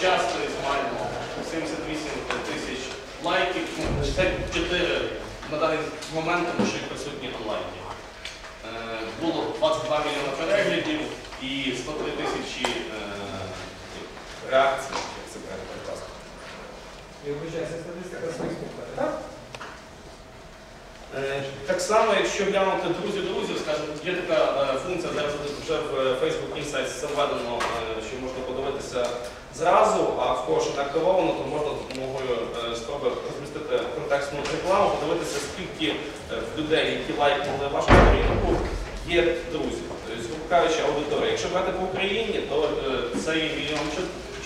час тобто, маємо 78 тисяч лайків, ну, 64 на даний момент, тому що їх присутні онлайні. Е, Було 22 мільйони переглядів і 103 тисячі е, реакцій, так? Е, Так само, якщо глянути друзі друзів, скажімо, є така функція зараз вже в Facebook Insights заведено, що можна подивитися зразу, а в кого що не активовано, то можна допомогою е, спроби розмістити контекстну рекламу, подивитися, скільки е, людей, які лайкнули вашу сторінку, є друзів. Тобто, грубо кажучи, аудиторія. Якщо брати по Україні, то е, це мільйон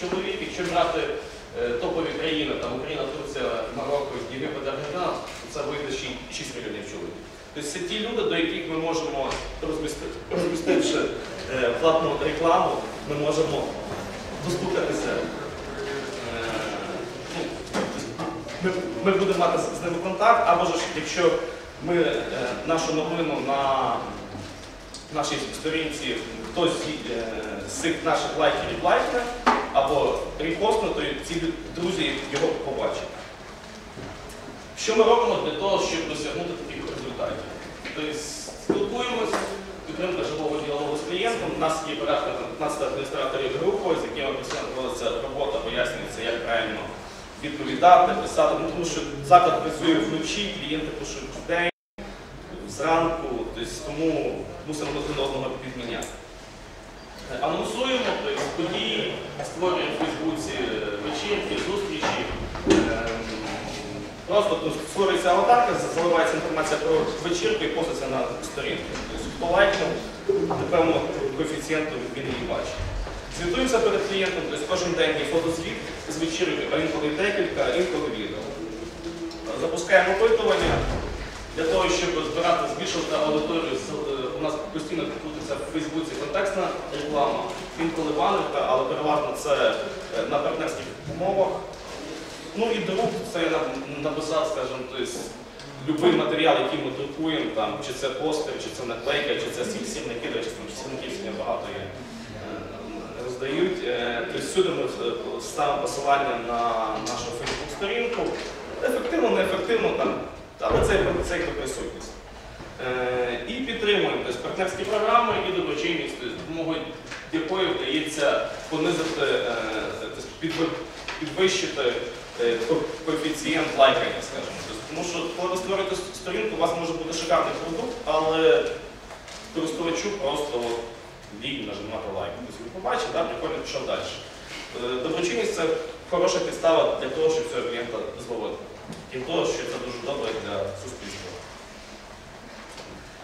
чоловік. Якщо брати топові країни, там Україна, Турція, Марокко, Єгипет, Аргентина, то це вийде ще 6 мільйонів чоловік. Тобто це ті люди, до яких ми можемо, розмістити, розмістивши платну рекламу, ми можемо достукатися. Е, ну, ми, будемо мати з ними контакт, або ж якщо ми е, нашу новину на нашій сторінці хтось е, з цих наших лайкерів лайкне, або репостне, то ці друзі його побачать. Що ми робимо для того, щоб досягнути таких результатів? Тобто спілкуємося, підтримка живого клієнтом. У нас є порядка 15 адміністраторів групи, з якими постійно проводиться робота, пояснюється, як правильно відповідати, писати. Ну, тому що заклад працює вночі, клієнти пишуть в день, зранку, тобто, тому мусимо один одного підміняти. Е, Анонсуємо тобто, події, створюємо в Фейсбуці е, вечірки, зустрічі. Ем, Просто створюється аватарка, заливається інформація про вечірку і поститься на сторінку. Тобто, хто лайкнув, до певного коефіцієнту він її бачить. Звітуємося перед клієнтом, тобто кожен день є фотозвіт з вечірки, а інколи декілька, а інколи відео. Запускаємо опитування для того, щоб збирати, збільшувати аудиторію. е, У нас постійно крутиться в Фейсбуці контекстна реклама, інколи банерка, але переважно це е, на партнерських умовах. Ну і друг, це написав, скажімо, тобто, будь-який матеріал, який ми друкуємо, там, чи це постер, чи це наклейка, чи це сі- сірники, до речі, сьогодні багато є. е, Роздають. Е, Тобто всюди ми е, ставимо посилання на нашу Фейсбук-сторінку. Ефективно, неефективно, там, але це, це якби присутність. Е, І підтримуємо тобто, партнерські програми і доброчинність, тобто, допомогою якої вдається понизити, е, тобто, підвищити е, коефіцієнт лайкання, скажімо. Тобто, Тому що коли ви створюєте сторінку, у вас може бути шикарний продукт, але користувачу просто лінь нажимати лайк. Тобто він побачив, да, прикольно пішов далі. Е, Доброчинність це хороша підстава для того, щоб цього клієнта зловити. Крім того, що це дуже добре для суспільства.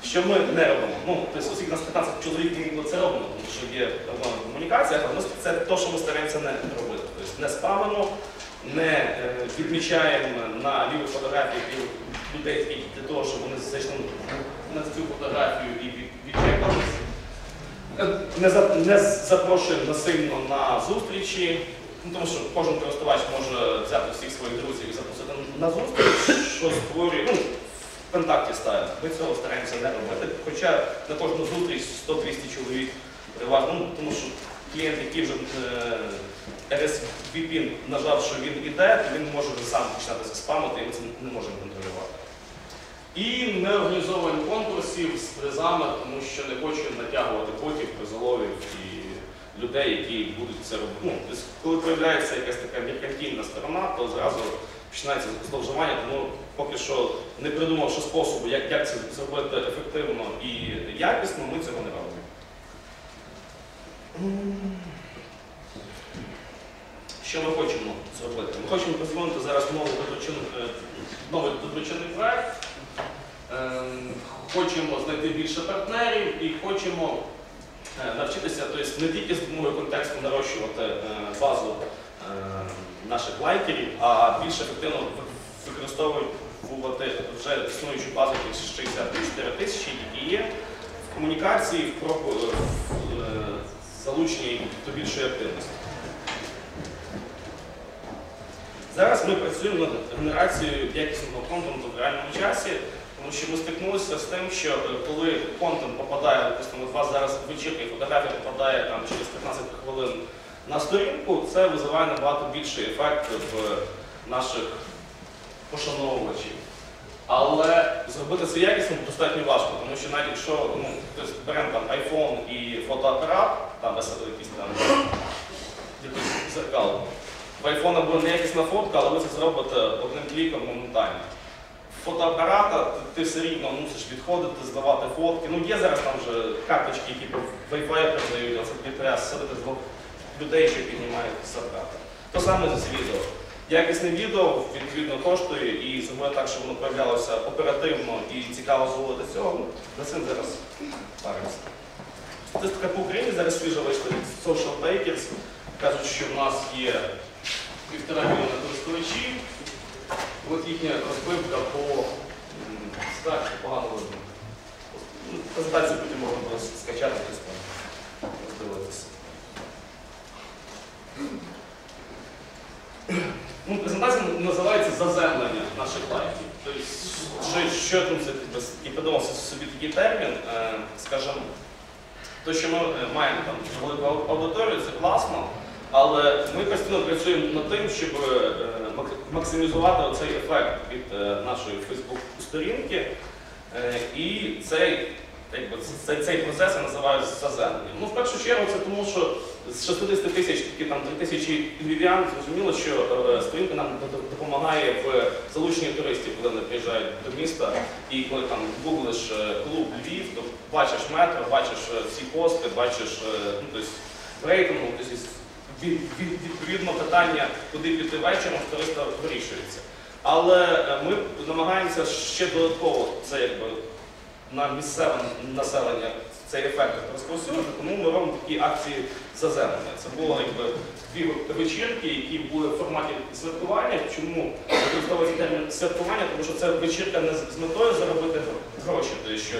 Що ми не робимо? Ну, тобто, нас 15 чоловік, ми це робимо, тому що є проблема в комунікаціях, але це те, що ми стараємося не робити. Тобто не спамимо, не е, відмічаємо на лівих фотографіях людей тільки для того, щоб вони зайшли на цю фотографію і від- відчекались. Е, Не, запрошуємо насильно на зустрічі, ну, тому що кожен користувач може взяти всіх своїх друзів і запросити на зустріч, що створює, ну, в контакті ставить. Ми цього стараємося не робити. Хоча на кожну зустріч 100-200 чоловік переважно, ну, тому що клієнт, який вже е, RSVP нажав, що він іде, то він може сам починати спамити, і ми це не можемо контролювати. І не організовуємо конкурсів з призами, тому що не хочемо натягувати потім призоловів і людей, які будуть це робити. Ну, тобто, коли з'являється якась така меркантильна сторона, то зразу починається зловживання, тому поки що не придумавши способу, як, як це зробити ефективно і якісно, ми цього не робимо. Що ми хочемо зробити? Ми хочемо розвинути зараз новий доброчин- е, доброчинний проект. Ем, Хочемо знайти більше партнерів і хочемо е, навчитися тобто, не тільки з допомогою контексту нарощувати е, базу наших лайкерів, а більш ефективно використовувати вже існуючу базу 64 тисячі, які є в комунікації, в, залученні до більшої активності. Зараз ми працюємо над генерацією якісного контенту в реальному часі, тому що ми стикнулися з тим, що коли контент попадає, допустимо, вас зараз вечірка і фотографія попадає там, через 15 хвилин на сторінку, це визиває набагато більший ефект в наших пошановувачів. Але зробити це якісно достатньо важко, тому що навіть якщо ну, хтось беремо там iPhone і фотоапарат, там якісь там якийсь зеркал, в iPhone буде неякісна фотка, але ви це зробите одним кліком моментально. Фотоапарата ти- все рівно мусиш відходити, здавати фотки. Ну є зараз там вже карточки, які по Wi-Fi передають, а це треба сидити з людей, що піднімають апарата. То саме з відео. Якісне відео відповідно коштує і зробити так, щоб воно появлялося оперативно і цікаво зловити цього. Ну, за цим зараз паримося. Статистика по Україні зараз свіжа вийшла від Social Bakers. Кажуть, що в нас є півтора мільйона користувачів. От їхня розбивка по м, погано видно. Ну, Презентацію потім можна буде скачати десь роздивитися. Ну, презентація називається заземлення наших лайфів. Тобто, що, що там це і подумався собі такий термін, е, скажімо, те, що ми е, маємо там велику аудиторію, це класно, але ми постійно працюємо над тим, щоб е, максимізувати оцей ефект від е, нашої Фейсбук-сторінки. Е, І цей, цей, цей процес я називаю заземленням. Ну, в першу чергу, це тому, що з 60 тисяч тільки там 3 тисячі львів'ян зрозуміло, що сторінка нам допомагає в залученні туристів, коли вони приїжджають до міста. І коли там гуглиш клуб Львів, то бачиш метро, бачиш всі пости, бачиш ну, тобто, рейтингу, тобто, відповідно питання, куди піти вечором, в туриста вирішується. Але е, ми намагаємося ще додатково це якби на місцеве населення цей ефект розповсюдити, тому ми робимо такі акції заземлення. Це було якби дві вечірки, які були в форматі святкування. Чому використовується термін святкування? Тому що це вечірка не з метою заробити гро- гроші, тобто що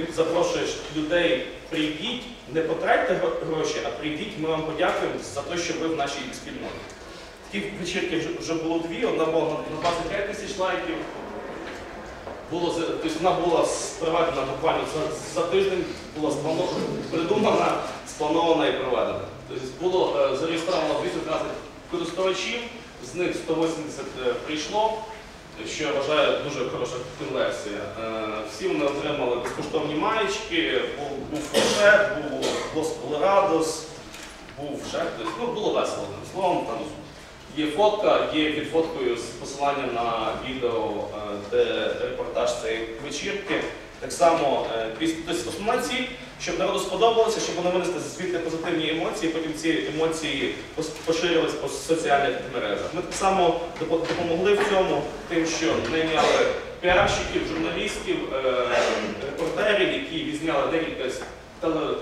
ти запрошуєш людей, прийдіть, не потратьте гроші, а прийдіть, ми вам подякуємо за те, що ви в нашій спільноті. Таких вечірки вже, було дві, одна була на на 25 тисяч лайків. Було, тобто вона була проведена буквально за, за тиждень, була придумана, спланована і проведена. Тобто було е, зареєстровано 213 користувачів, з них 180 е, прийшло, що я вважаю дуже хороша конверсія. Е, Всі вони отримали безкоштовні маєчки, був, фуршет, був Лос Колорадос, був ще хтось. Ну, було весело одним словом. Там Є фотка, є під фоткою з посиланням на відео, е, де репортаж цієї вечірки. Так само е, тобто основна ціль, щоб народу сподобалося, щоб вони винесли звідти позитивні емоції, потім ці емоції поширились по соціальних мережах. Ми так само допомогли в цьому тим, що найняли піарщиків, журналістів, е, репортерів, які відзняли декілька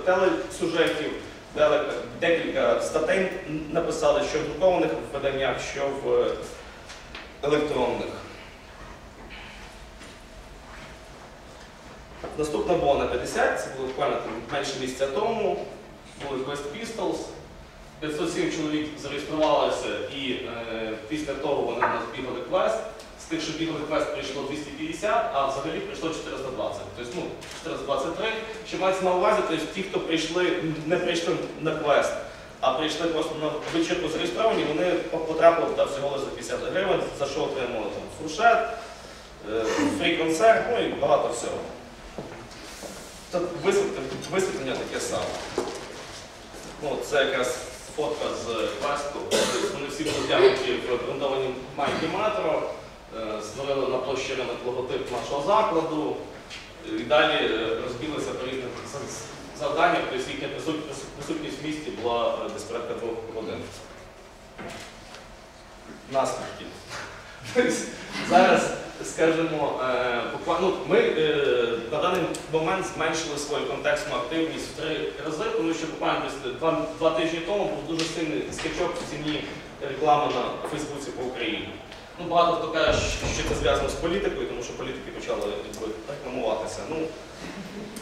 телесюжетів, декілька статей написали, що в друкованих виданнях, що в е, електронних. Наступна була на 50, це було буквально менше місяця тому. Були Quest Pistols. 507 чоловік зареєструвалося і е, після того вони у нас бігали квест. З тих, що бігали квест, прийшло 250, а взагалі прийшло 420. Тобто, ну, 423. Що мається на увазі, тобто ті, хто прийшли, не прийшли на квест, а прийшли просто на вечірку зареєстровані, вони потрапили туди всього лише за 50 гривень, за що отримали там фуршет, е, фрі-концерт, ну і багато всього. Висвітлення, таке саме. Ну, це якраз фотка з. Тобто Вони всі були вдягнуті в брендовані майки метро, е, створили на площі ринок логотип нашого закладу. І далі е, розбілися по різних завданнях, тобто їхня присут- присут- присутність в місті була десь порядка двох годин. Наслідки. Тобто Зараз, скажімо, е, ну, ми е, на даний момент зменшили свою контекстну активність в три рази, тому що буквально два, два тижні тому був дуже сильний скачок в ціні реклами на Фейсбуці по Україні. Ну, багато хто каже, що це зв'язано з політикою, тому що політики почали рекламуватися. Ну,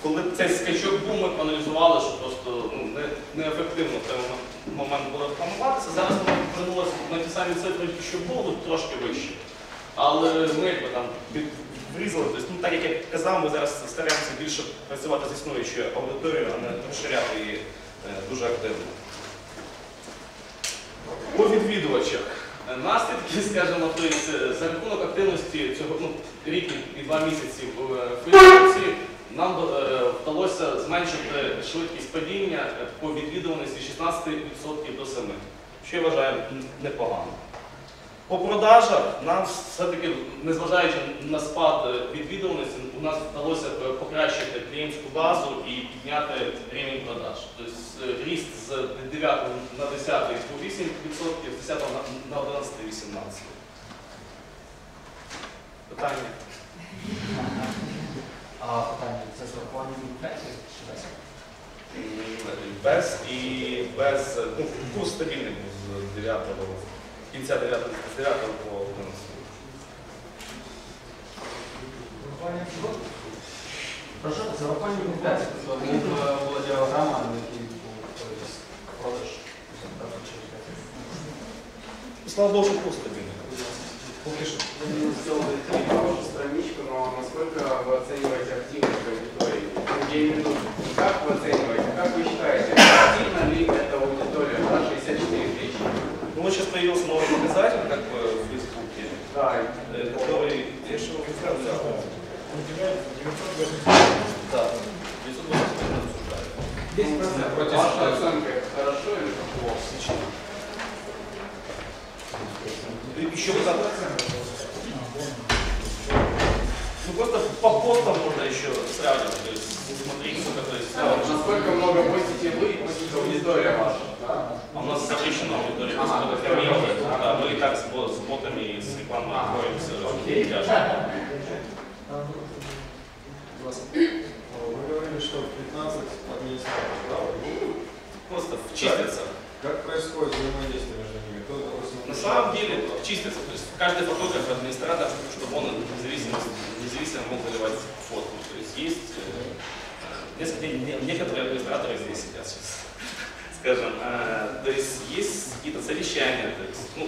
коли цей скачок був, ми проаналізували, що просто ну, не, неефективно в той момент- було рекламуватися. Зараз воно повернулося на ті самі цифри, що було, ну, трошки вище. Але ми якби там врізали. Тобто, ну, так як я казав, ми зараз стараємося більше працювати з існуючою аудиторією, а не розширяти її е, дуже активно. відвідувачах. Е, Наслідки, скажімо, то є, е, за рахунок активності цього ну, рік і два місяці в Фейсбуці нам вдалося зменшити швидкість падіння по відвідуваності 16% до 7%, що я вважаю непогано. По продажах нам все-таки, незважаючи на спад е, відвідуваності, у нас вдалося покращити клієнтську базу і підняти рівень продаж. Тобто е, ріст з 9 на 10 по 8%, з 10 на- на 11 18. Питання? А питання, це з урахуванням інфляції чи без? Без і без ну, стабільний був з 9 кінця 9, з 9 по 11. Врахування чого? Прошу, з урахуванням інфляції, тобто був, е, була діаграма, на якій був той продаж так, через п'ять років. Слава Богу, що курс стабільний. Поки що. Вы сделали вашу страничку, но насколько вы оцениваете активность аудитории? Ну, Я имею в виду, не как вы оцениваете, как вы считаете, активна ли эта ну, вот сейчас появился новый показатель, как бы в Фейсбуке, Да, э, который, я же его взял. Да, 980 обсуждали. 10%. Ваша оценка хорошо или плохо? И еще так. Ну просто по постам можно еще сравнивать, то есть смотреть, вот Насколько много постите вы и постит аудитория ваша? Нас запрещено аудитория, то есть Ага. Да, мы и так с, с ботами и с рекламой А, боремся. окей. Вы говорили, что 15 администраторов, да? Просто чистится. Как происходит взаимодействие между ними? Кто, допустим, На самом деле чистится, то есть каждый фотограф, администратор, чтобы он независимо, независимо мог заливать фотку. То есть есть э, несколько, не- некоторые администраторы здесь сидят сейчас, скажем, э, то есть есть какие-то совещания, то есть, ну,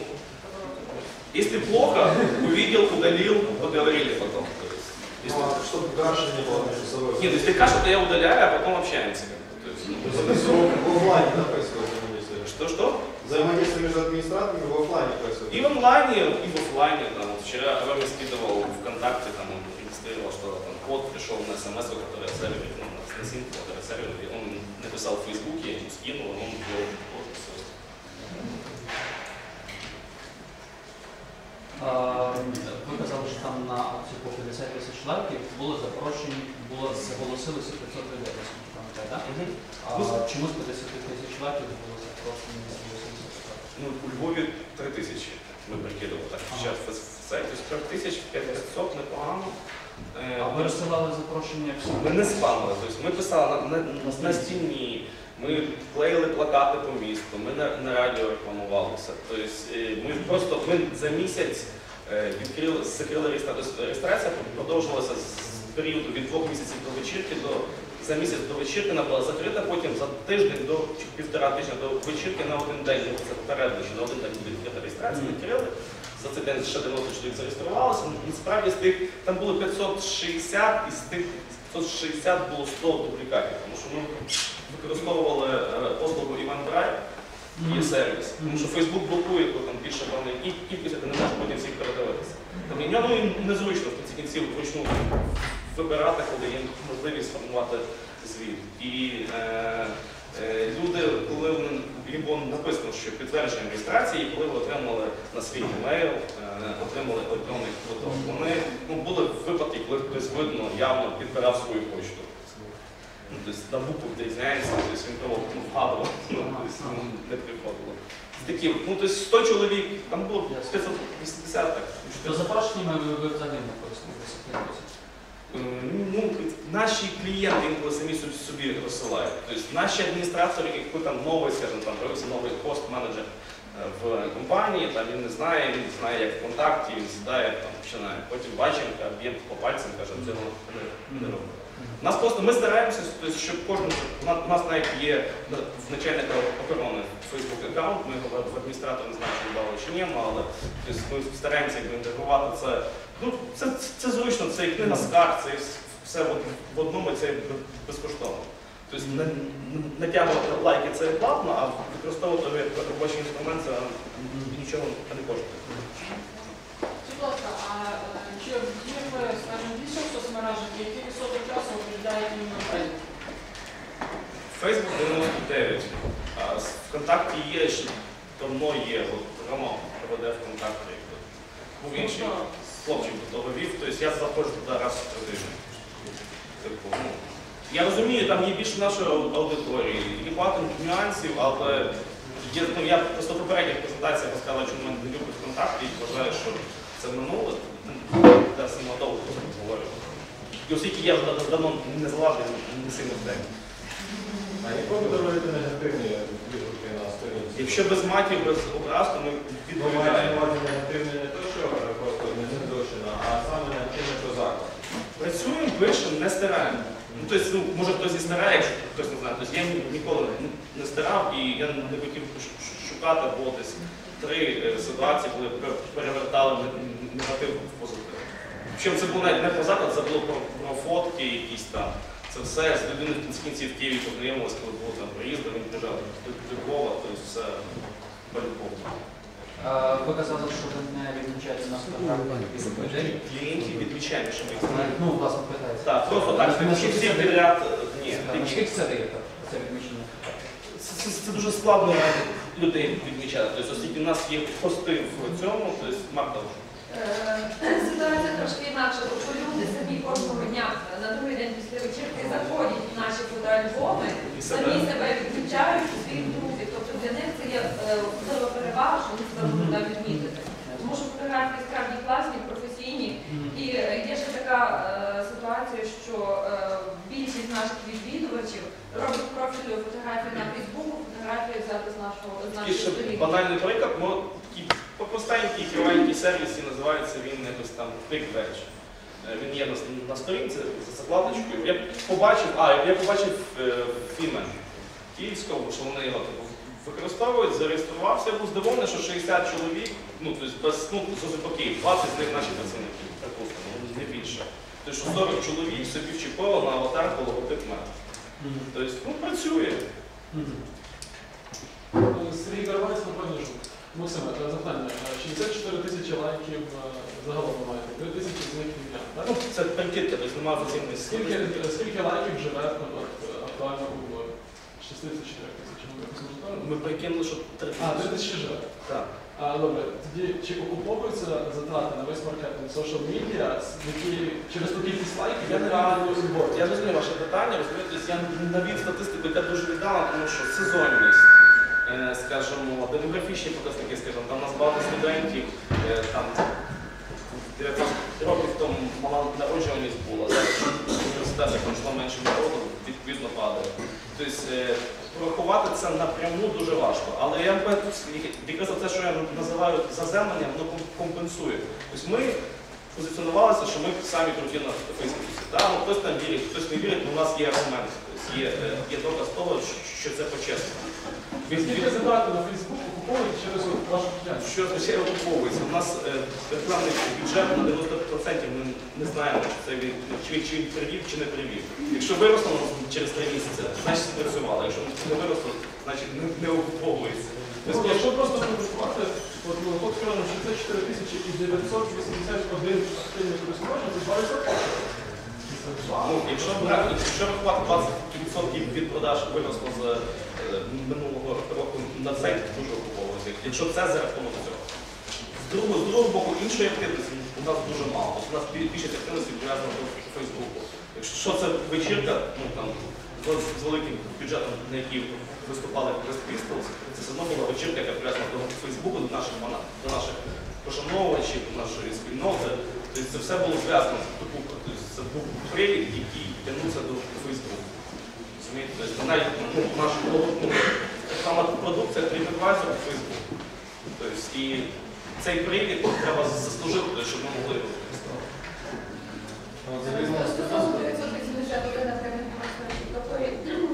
если плохо, увидел, удалил, поговорили потом. То есть, если- Ну, а чтобы каши не было между собой? Нет, если каша, то я удаляю, а потом общаемся. то есть, ну, То есть в офлайне, да, происходит взаимодействие? Что-что? Взаимодействие между администраторами в офлайне происходит? И в онлайне, и в офлайне. Там, вот вчера Роме скидывал ВКонтакте, там он регистрировал, что там код пришел на смс, который отсервили, ну, сим, который отсервили, он написал в Фейсбуке, я ему скинул, он и Ви казали, що там на акцію по 50 тисяч лайків було запрошені, було заголосилося 500 людей, наскільки пам'ятаю, так? А чому з 50 тисяч лайків було запрошені заголосилося 500? Ну, у Львові 3 тисячі. Ми прикидували так. Ага. Зараз в сайті 3 тисяч, 500, непогано. Е, А ви розсилали запрошення всім? Ми не спамили, тобто ми писали на, на, на стіні, ми клеїли плакати по місту, ми на, на радіо рекламувалися. Тобто е, ми просто ми за місяць е, відкрили, закрили реєстрацію. Тобто реєстрація продовжувалася з періоду від двох місяців до вечірки до за місяць до вечірки вона була закрита, потім за тиждень до чи півтора тижня до вечірки на один день, ну, це попередньо, що на один день буде відкрита реєстрація, відкрили. За цей день ще 90 чоловік зареєструвалося. Насправді з тих там було 560, і з тих 560 було 100 дублікатів, тому що ми використовували е, послугу Драйв і сервіс. Тому що Facebook блокує, коли там більше певної кі- кількості, ти не можеш потім всіх передивитися. Тобто нього і незручно в кінці кінців вручну вибирати, коли є можливість сформувати звіт. І е, люди, коли було написано, що підтвердження реєстрації, коли ви отримали на свій емейл, е, отримали електронний квиток, вони ну, були випадки, коли хтось видно явно підбирав свою почту. Ну, тобто на букву відрізняється, тобто він того ну, вгадував, ну, тобто, не приходило. Такі, ну, тобто 100 чоловік, там було 580 так. То запрошеннями ви, ви взагалі не користуєтеся. Е, Ну, наші клієнти інколи самі собі, собі розсилають. Тобто наші адміністратори, якщо там новий, скажімо, там появився новий пост-менеджер е, в компанії, там він не знає, він знає, як ВКонтакті, він сідає, там починає. Потім бачимо, б'ємо по пальцям, каже, цього не, робимо. У нас просто ми стараємося, тобто, щоб кожен у нас- у нас навіть є в начальника охорони Facebook аккаунт, ми його в адміністратор не знаю, чи дали чи ні, але тобто, ми стараємося інтегрувати це. Ну, це, це зручно, це і книга скарг, це і все в, в одному, це безкоштовно. Тобто не, не- натягувати лайки це платно, а використовувати як робочий інструмент це нічого не коштує. Будь ласка, а е, чи є ви, скажімо, більше в соцмережах, який відсоток часу їм на Facebook? Фейсбук 99. А ВКонтакті є ще давно є. От Рома проведе ВКонтакті. Був інший хлопчик до того вів, тобто я заходжу туди раз в тиждень. Типу, ну, я розумію, там є більше нашої аудиторії, і багато нюансів, але є, ну, я просто в попередніх презентаціях розказав, чому мене не любить ВКонтакті і вважаю, що це минуле. Ну, Та довго говорю. І оскільки я вже давно не залажу, не сильно в темі. А ніколи даруєте негативні відгуки на сторінці? Якщо без матів, без образ, то ми відповідаємо. негативні не те, що е, просто не задушено, а саме негативне про заклад. Працюємо, пишемо, не стираємо. Ну, тобто, ну, може хтось і стирає, якщо хтось не знає. Тобто я ні- ніколи не- не стирав і я не хотів шукати, бо десь три е, ситуації, коли перевертали не- не- негатив в позитив. Причому це було навіть не про заклад, це було про, про фотки якісь там. Це все з людиною в кінці кінців в Києві познайомилися, коли було там приїзд, він приїжджав до Львова, тобто все по-любому. Е, Ви казали, що ви не відмічаєте на фотографії і людей. Клієнтів відмічаємо, що ми їх знаємо. Ну, власне, питається. Так, просто так, Ну, всі всі підряд, е, ні. Наскільки це дає це відмічення? Це, це, це дуже складно людей відмічати. Тобто, оскільки в нас є пости в цьому, тобто Марта. Е, Ситуація трошки інакша, тобто люди самі кожного дня на другий день після вечірки заходять в наші фотоальбоми, самі себе. відмічають у своїх друзів. Тобто для них є е, особлива перевага, що себе можуть там відмітити. Тому що фотографії справді класні, професійні. І е, є ще така е, ситуація, що більшість наших відвідувачів робить профілю фотографії на Фейсбуку, фотографії взяти з нашого з нашої сторінки. банальний приклад, ну, такий простенький кривенький сервіс і називається він якось там. Е, Він є на, сторінці за закладочкою. Я побачив, а я побачив е, Київського, що вони його типу, використовують, зареєструвався, я був здивований, що 60 чоловік, ну тобто без ну, окей, 20 з них наші працівники, припустимо, ну, не більше. Тобто що 40 чоловік собі вчепило на аватарку логотип мене. Тобто, ну, працює. Сергій Карвець, напевно, що. Максиме, е, запитання. Е, 64 тисячі лайків е, загалом маєте, 3 тисячі з них ім'я. так? Ну, це прикидка, тобто немає офіційної Скільки, е, скільки лайків живе е, актуально у 64 тисячі? Ми прикинули, що три А, 3 тисячі живе. Так. А, добре, тоді чи окуповуються затрати на весь маркетинг, social media, які через ту кількість лайків Я не збору? Я розумію ваше питання, розумієте, я навів статистику, яка дуже віддала, тому що сезонність, е, скажімо, демографічні показники, скажімо, там у нас багато студентів, е, там 19 років тому мала народжуваність була, зараз університетах пройшло менше народу, відповідно падає. Тобто Врахувати це напряму дуже важко. Але я якраз те, що я називаю заземлення, воно компенсує. Тобто ми позиціонувалися, що ми самі круті на Фейсбуці. Ну, хтось там вірить, хтось не вірить, але у нас є аргумент, тобто є, е, є доказ того, що- це почесно. Затрати на Фейсбук окуповують через вашу діяльність? Що означає окуповується? У нас е, рекламний бюджет на 90% ми не знаємо, чи це він, чи, чи він привів, чи не привів. Якщо виросло ну, через три місяці, значить спрацювало. Якщо не виросло, значить не, не окуповується. Ну, Якщо просто порахувати, от ми от скажемо 64 тисячі і 981 активних користувачів, це 2%. Ну, якщо якщо рахувати 20% від продаж виросло з е, минулого року на цей дуже окуповується. Якщо це за рахунок цього. З другого, боку, іншої активності у нас дуже мало. Тобто у нас бі- більшість активності пов'язана до Фейсбуку. Якщо це вечірка, ну там з, великим бюджетом, на який виступали Pistols, це все одно була вечірка, яка пов'язана до Фейсбуку, до наших до наших пошановувачів, до нашої спільноти. Тобто це все було зв'язано з докупи. Тобто це був привід, який тягнувся до Фейсбуку. Тобто навіть наш продукт, ну, сама продукція TripAdvisor у Фейсбуку. Тобто і цей привід треба заслужити, щоб ми могли його використовувати. Стосовно відсотків бюджету ви на премію користувачів. Тобто,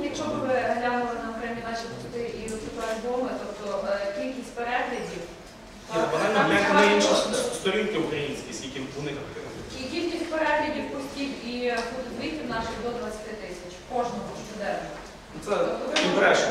якщо б ви глянули на окремі наші пости і фотоальбоми, тобто е, кількість переглядів, Ні, е, гляньте на інші сторінки українські, скільки них активно. і кількість переглядів постів і фотозвітів наших до 20 тисяч кожного щоденно. Це імпрешн,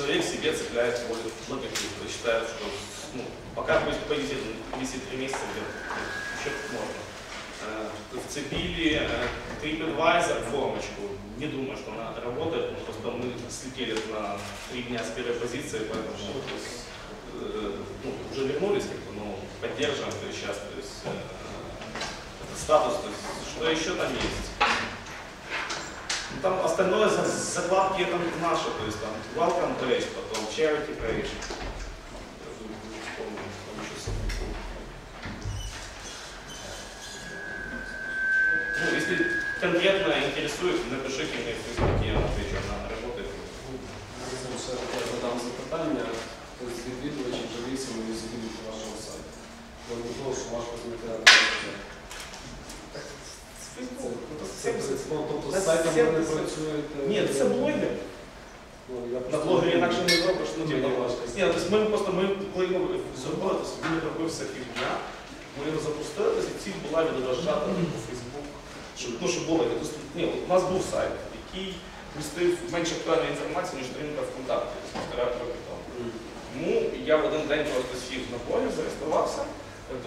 человек себе цепляет более. То есть считает, что ну, пока будет повисит, висит 3 месяца, где-то, еще можно. Э, Вцепили э, TripAdvisor формочку. Не думаю, что она работает, но просто мы слетели на три дня с первой позиции, поэтому э, ну, уже вернулись, как бы, но поддерживаем то есть, сейчас то есть, статус. То есть, что еще там есть? Ну, Там остальное за- закладки там наши, то есть там welcome page, потом charity page. Ну, если конкретно интересует, напишите мне в Фейсбуке, я отвечу, она работает. Ще я задам запитання з відвідувачів завісимо вашого сайту. До того, що важко знайти З тобто з сайтом ви не 70. працюєте? Ні, це блогер. На блогері інакше не зробиш, ну типу. важко. Ні, тобто ми просто ми зробили, тобто він робився півдня. Ми його запустили, тобто ціль була відображати по Фейсбук. Щоб, ну, щоб було, ні, у нас був сайт, який містив менше актуальної інформації, ніж сторінка ВКонтакті, тобто півтора роки тому. Тому я в один день просто сів на полі, зареєструвався,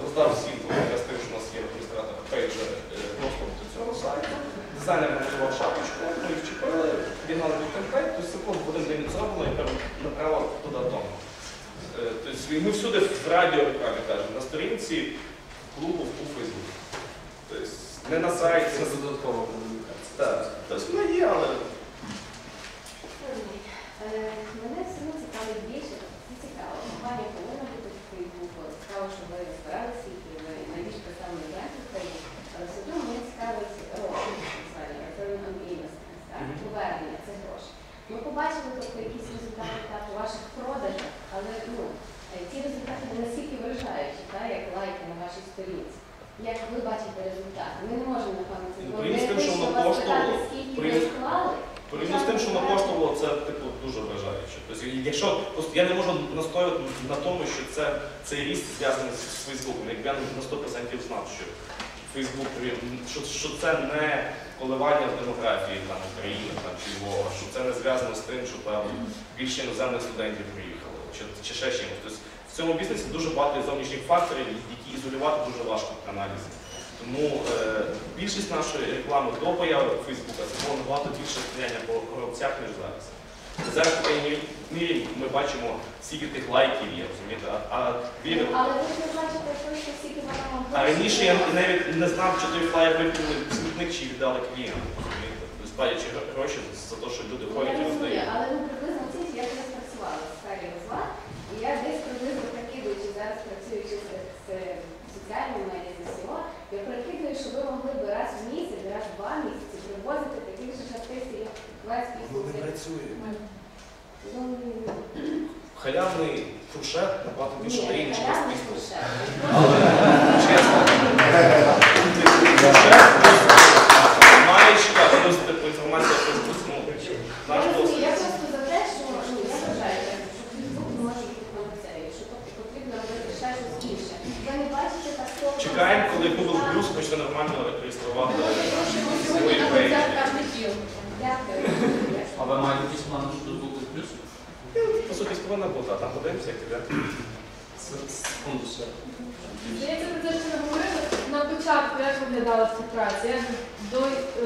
роздав всім, я з тим, що у нас є адміністратор пейджа е, доступ до цього сайту. Дизайнер намалював шапочку, ми їх вчепили, підігнали під темплейт, тобто це в один день зроблено і направо туди дому. Е, Тобто ми всюди в радіо рекламі кажемо, на сторінці клубу у Фейсбуці. Тобто не на сайті, Це додаткова комунікація. так. Тобто вона є, але Е, Мене все одно цікавить більше, це цікаво. Компанія повинна бути в Фейсбуку. Цікаво, що ви збиралися і найбільш представлений бренд. Але все одно мене цікавить гроші, реturn on investment, так? Повернення, це гроші. Ми побачили тобто, якісь результати так, у ваших продажах, але ну, е, ці результати не настільки вражаючі, так, як лайки на вашій сторінці. Як ви бачите результати? Ми не можемо, напевно, це Ну, зробити. з тим, що вас питати, скільки ви вклали. Порівняно з тим, що воно коштувало, це типу дуже вражаюче. Тобто, якщо я не можу настояти на тому, що це цей ріст зв'язаний з Фейсбуком. Якби я на 100% знав, що Фейсбук що, що це не коливання в демографії там України там чи Львова, що це не зв'язано з тим, що там більше іноземних студентів приїхало, чи, чи ще чимось. Тобто в цьому бізнесі дуже багато зовнішніх факторів, які ізолювати дуже важко в аналізі. Тому е, більшість нашої реклами до появи Фейсбука це було набагато більше сприяння по гравцях, ніж зараз. Зараз в такій мірі ми бачимо, скільки тих лайків є, розумієте? А, а, вірю- Але ви ж не бачите точно, скільки вона вам а раніше я навіть не знав, чи той флаєр викинули в смітник, чи віддали клієнтам, розумієте? Тобто платячи гроші за те, що люди ходять і роздають. але ну приблизно ці я колись працювала в сфері розваг, і я десь приблизно прикидуючи зараз працюючи з, з соціальними медіа з SEO, я прикидую, що ви могли б раз в місяць, раз в два місяці привозити таких же артистів, як Вес Пісниці. працює. Ну, Халявний фуршет набагато більше дає, ніж халявний просто. Чесно. Фуршет плюс маєчка, плюс типу інформація про Фейсбук, ну, Я наш розумію, досвід. я просто за те, що ну, я вважаю, так, що Фейсбук не може бути панацеєю, що тобто потрібно робити ще щось інше. Ви не бачите такого. Чекаємо, коли Google Plus почне нормально реєструвати Ну, запрошуємо сьогодні свої на пейджі. концерт кожних Дякую. А ви маєте якісь плани щодо Google Plus? По суті, повинна бути, а там подивимося, як іде. Секунду, все. Здається, про те, що ви говорили, на початку як виглядала співпраця? Як до,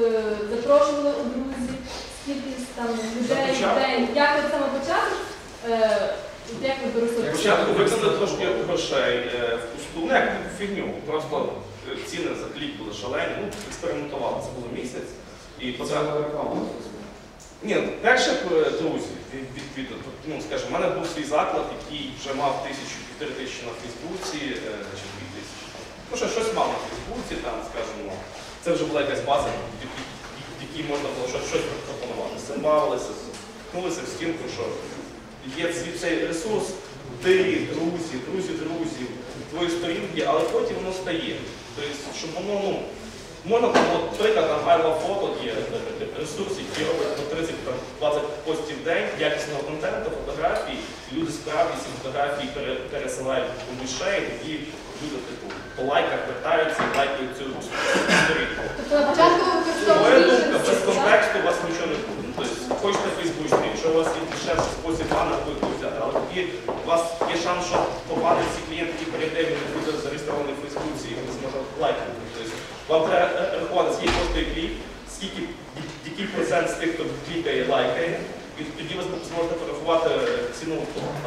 е, запрошували у друзі, скільки там людей, початку? як от саме початок, е, як ви доросли? Спочатку виконали трошки грошей е, в пусту, не як фігню, просто е, ціни за клік були шалені, ну, експериментували, це було місяць. І потрапили. реклама. Ні, перше е, друзі, від, від, від, ну, скажімо, в мене був свій заклад, який вже мав тисячу, півтори тисячі на Фейсбуці, е, чи дві тисячі. Ну, що щось мав на Фейсбуці, там, скажімо, це вже була якась база, в якій- можна було щось, щось пропонувати. Бавилися, ткнулися в стінку, що є цей ресурс, ти, друзі, друзі, друзів, твої сторінки, але потім воно стає. Тобто, щоб воно, ну, можна там, от, наприклад, там I є е, ресурс, який робить по 30-20 постів день якісного контенту, фотографій, і люди справді ці фотографії пересилають комусь ще, і тоді люди типу по лайках вертаються і лайкають цю сторінку. Тобто Моя думка, без контексту у вас нічого не буде. Ну, Тобто, хочете фейсбучний, якщо у вас є дешевший спосіб бана, ви взяти. Але тоді у вас є шанс, що попаде всі клієнти, які перейде, він не буде зареєстрований в Фейсбуці і він зможе лайкати. Вам треба е, рахувати, скільки коштує клік, скільки, який процент з тих, хто клікає, лайкає, і тоді ви зможете порахувати ціну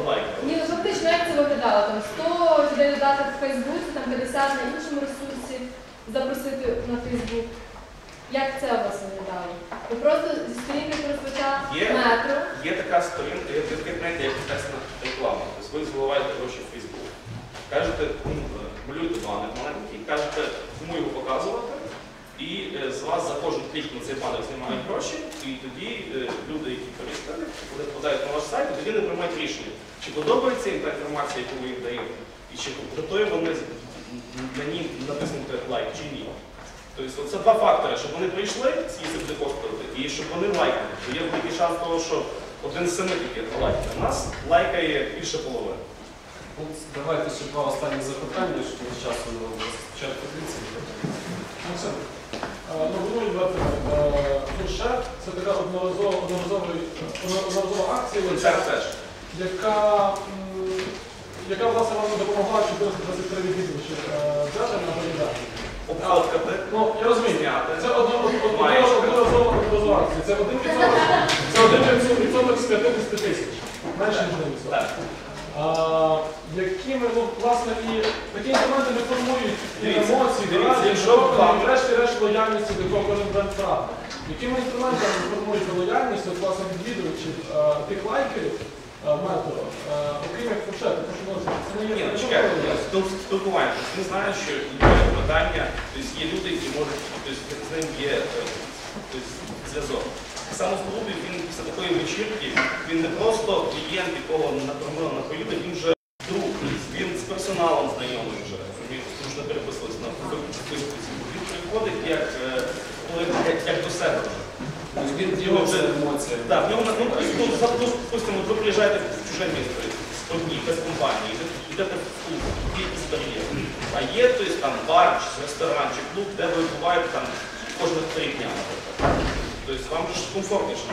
лайка. Ні, ну фактично, як це виглядало? Там 100 людей додати в Фейсбуці, там 50 на іншому ресурсі, запросити на Фейсбук. Як це у вас виглядало? Ви просто зі сторінки Є. метро. Є така сторінка, як знаєте, як текстна реклама. Тобто ви заливаєте гроші в Фейсбук. Кажете, ну, е, малюєте банер маленький, кажете, кому його показувати, і е, з вас за кожен клік на цей банер знімають гроші, і тоді е, люди, які користують, коли подають на ваш сайт, тоді вони приймають рішення, чи подобається їм та інформація, яку ви їм даєте, і чи готові вони на ній натиснути лайк чи ні. Тобто це два фактори, щоб вони прийшли, скільки буде коштувати, і щоб вони лайкали. То є великий шанс того, що один з семи тільки лайкає. У нас лайкає більше половини. От давайте ще два останні запитання, щоб ми часу не було. Спочатку 30. Максим, е, ну. Фуршет це така одноразова, акція, яка, яка, власне вам допомогла 423 відвідувачі взяти на організацію. Обкалкати, Ну, я розумію. Це одноразова акція. Це один відсоток, це один відсоток з 50 тисяч. Менше ніж один відсоток. Так. А, якими, ну, власне, і такі інструменти не формують і Дивіться, емоції, дивіться, дорадів, якщо вам- і врешті-решт лояльності, до кого кожен бренд прагне. Якими інструментами формують лояльність, от, власне, відвідувачів е, тих лайкерів е, метро, е, окрім як фуршети, тому що ну, це не є ну чекайте, проблема. спіл- спілкування. Тобто Ми знаємо, що є питання, тобто є люди, які можуть, тобто з ним є е, тобто, зв'язок. Само в клубі він після такої вечірки, він не просто клієнт, якого накормили на поїде, він вже друг, він з персоналом знайомий вже, тому що переписувалися на Фейсбуці. Він приходить як, е, як, як до себе вже. Тобто він ділиться емоціями. Так, в нього, ну, ну, допустимо, ви приїжджаєте в чуже місто, одні, без компанії, йдете- в клуб, є якісь бар'єри. А є тобто, там бар, чи ресторан, чи клуб, де ви буваєте там кожних три дня, наприклад. Тобто вам же ж комфортніше.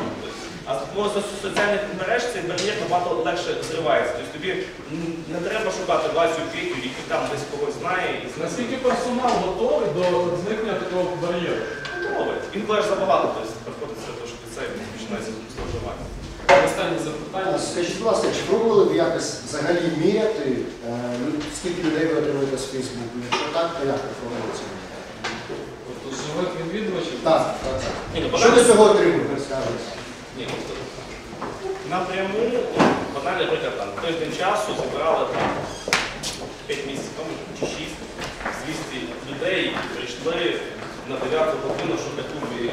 А ну, за соціальних мереж цей бар'єр набагато легше зривається. Тобто тобі не треба шукати Васю Петю, який там десь когось знає і. Наскільки персонал готовий до зникнення такого бар'єру? Готовий. Він теж забагато, тобто приходиться до що це починається зловживання. Останнє запитання. Скажіть, будь ласка, чи пробували ви якось взагалі міряти, е, скільки людей ви отримуєте з Фейсбуку? Якщо так, то як ви проводите? Тобто відвідувачів. Так, так, так. Ні, ну, Що банально- цього отримуєте, скажете? Ні, ну, то- напряму, ну, банально, наприклад, там тиждень часу зібрали там 5 місяців тому чи 6 200 людей, які прийшли на 9 годину, щоб на клубі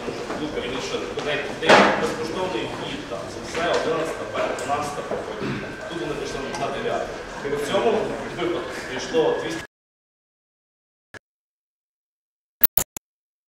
тому що клуб раніше людей день безкоштовний вхід, там це все 11, 12 проходить. Тут вони прийшли на 9. І в цьому випадку прийшло 200